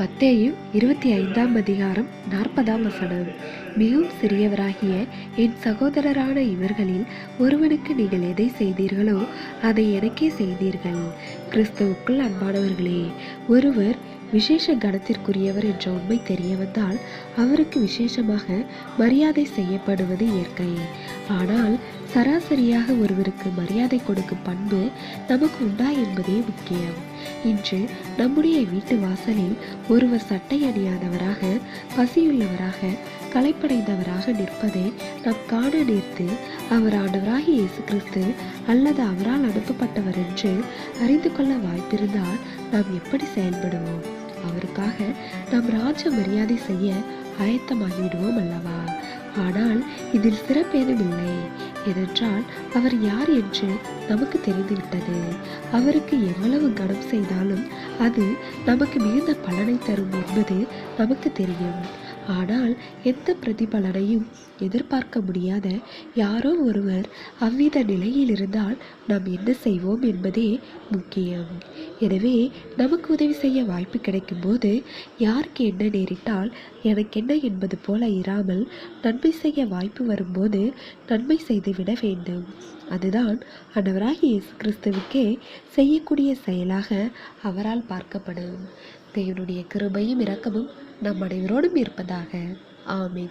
மத்தேயு இருபத்தி ஐந்தாம் அதிகாரம் நாற்பதாம் வசனம். மிகவும் சிறியவராகிய என் சகோதரரான இவர்களில் ஒருவனுக்கு நீங்கள் எதை செய்தீர்களோ அதை எனக்கே செய்தீர்கள். கிறிஸ்துவுக்குள் அன்பானவர்களே ஒருவர் விசேஷ கணத்திற்குரியவர் என்ற உண்மை தெரிய வந்தால் அவருக்கு விசேஷமாக மரியாதை செய்யப்படுவது இயற்கை. ஆனால் சராசரியாக ஒருவருக்கு மரியாதை கொடுக்கும் பண்பு நமக்கு உண்டா என்பதே முக்கியம். இன்று நம்முடைய வீட்டு வாசலில் ஒருவர் சட்டை அணியாதவராக பசியுள்ளவராக களைப்படைந்தவராக நிற்பதை நாம் காண நேர்த்து அவர் ஆண்டவராகிய இயேசு கிறிஸ்து அல்லது அவரால் அனுப்பப்பட்டவர் என்று அறிந்து கொள்ள வாய்ப்பிருந்தால் நாம் எப்படி செயல்படுவோம்? அவருக்காக நாம் ராஜ மரியாதை செய்ய ஆயத்தமாகிவிடுவோம் அல்லவா? ஆனால் இதில் சிறப்பேதும் இல்லை. ஏனென்றால் அவர் யார் என்று நமக்கு தெரிந்துவிட்டது. அவருக்கு எவ்வளவு கனம் செய்தாலும் அது நமக்கு மிகுந்த பலனை தரும் என்பது நமக்கு தெரியும். ஆனால் எந்த பிரதிபலனையும் எதிர்பார்க்க முடியாத யாரோ ஒருவர் அவ்வித நிலையில் இருந்தால் நாம் என்ன செய்வோம் என்பதே முக்கியம். எனவே நமக்கு உதவி செய்ய வாய்ப்பு கிடைக்கும்போது யாருக்கு என்ன நேரிட்டால் எனக்கு என்ன என்பது போல இராமல் நன்மை செய்ய வாய்ப்பு வரும்போது நன்மை செய்துவிட வேண்டும். அதுதான் ஆண்டவராகிய இயேசு கிறிஸ்துவுக்கே செய்யக்கூடிய செயலாக அவரால் பார்க்கப்படும். தேவனுடைய கிருபையும் இரக்கமும் நம் அனைவரோடும் இருப்பதாக. ஆமீன்.